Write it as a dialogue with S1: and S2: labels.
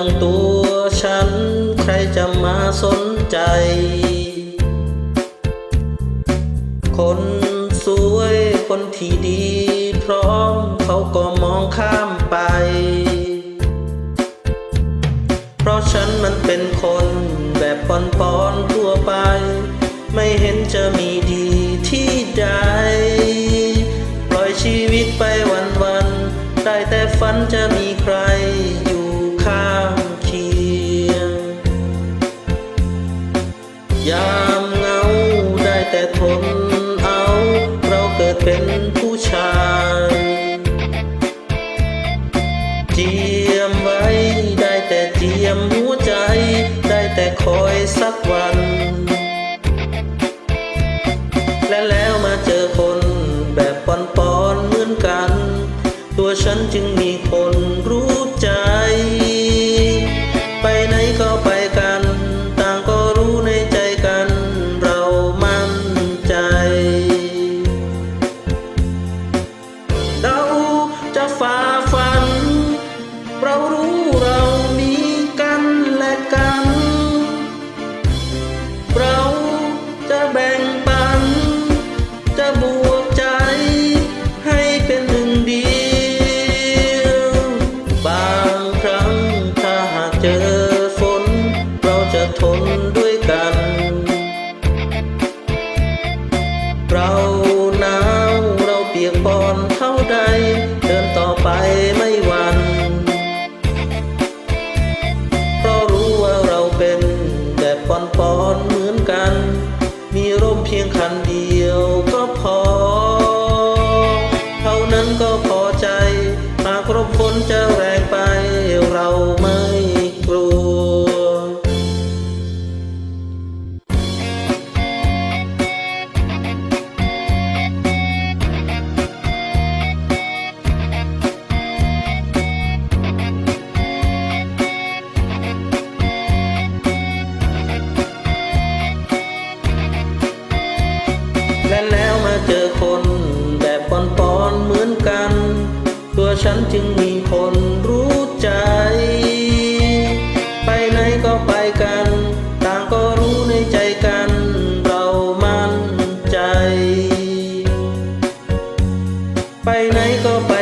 S1: ่องตัวฉัน ใครจะมาสนใจ คนสวยคนที่ดี พร้อมเขาก็มองข้ามไป เพราะฉันมันเป็นคนแบบปอนปอนทั่วไป ไม่เห็นจะมีดีที่ใดปล่อยชีวิตไปวันวันได้แต่ฝันจะมี ยามเหงาได้แต่ทนเอา เราเกิดเป็นผู้ชายเจียมไว้ได้แต่เจียมหัวใจ ได้แต่คอยสักวัน และแล้วมาเจอคนแบบปอนปอนเหมือนกัน ตัวฉันจึงมี นด้วยกัน เราหนาวเราเปียกปอนเท่าใด เดินต่อไปไม่หวันเพราะรู้ว่าเราเป็นแบบปอนปอนเหมือนกัน มีร่มเพียงคันเดียว ฉันจึงมีคนรู้ใจ ไปไหนก็ไปกัน ต่างก็รู้ในใจกัน เรามั่นใจ ไปไหนก็ไป